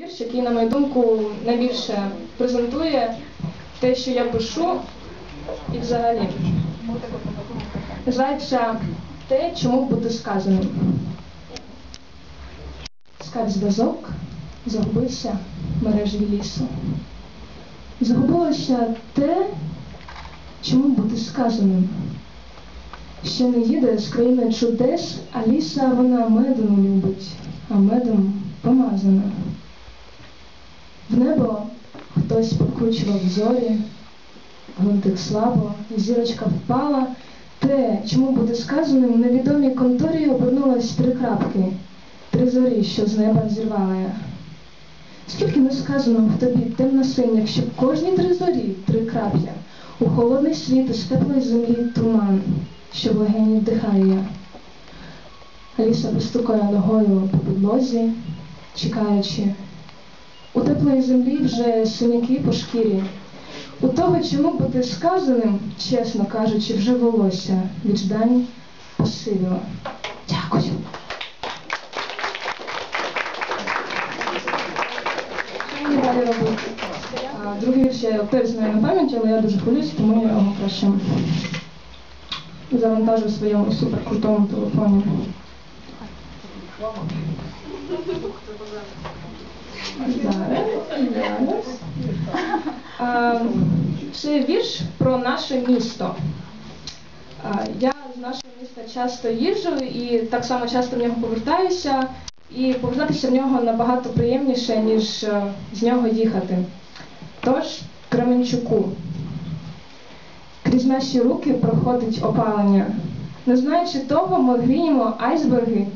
Вірш, який, на мою думку, найбільше презентує те, що я пишу, і взагалі. Називається те, чому бути сказаним. Скать зв'язок, загубився мережі лісу. Загубилося те, чому бути сказаним. Ще не їде з країни чудес, а ліса вона медом любить, а медом помазана. Небо хтось покручував зорі, гвинтик слабо, зірочка впала. Те, чому буде сказаним, в невідомій конторі обернулось три крапки, три зорі, що з неба зірвала. Скільки не сказано в тобі темно синь, якщо в кожній три зорі три крапля, у холодний світ із теплої землі туман, що в легені вдихаю я. Аліса постукає ногою по підлозі, чекаючи. У теплої землі вже синяки по шкірі. У того, чому бути сказаним, чесно кажучи, вже волосся від ждань посивіло. Дякую. Другий вірш я теж знаю на пам'ять, але я дуже хвилююся, тому я його краще завантажу в своєму суперкрутому телефоні. Це вірш про наше місто. Я з нашого міста часто їжджу і так само часто в нього повертаюся. І повертатися в нього набагато приємніше, ніж е, з нього їхати. Тож, Кременчуку. Крізь наші руки проходить опалення. Не знаючи того, ми гріємо айсберги.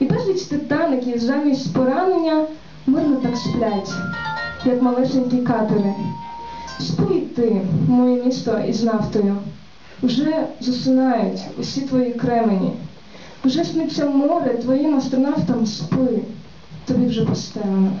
І безліч титаників замість поранення мирно так сплять, як малесенькі катери. Спи й ти, моє місто із нафтою. Вже засинають усі твої кремені. Уже сниться море твоїм астронавтам спи. Тобі вже постелено.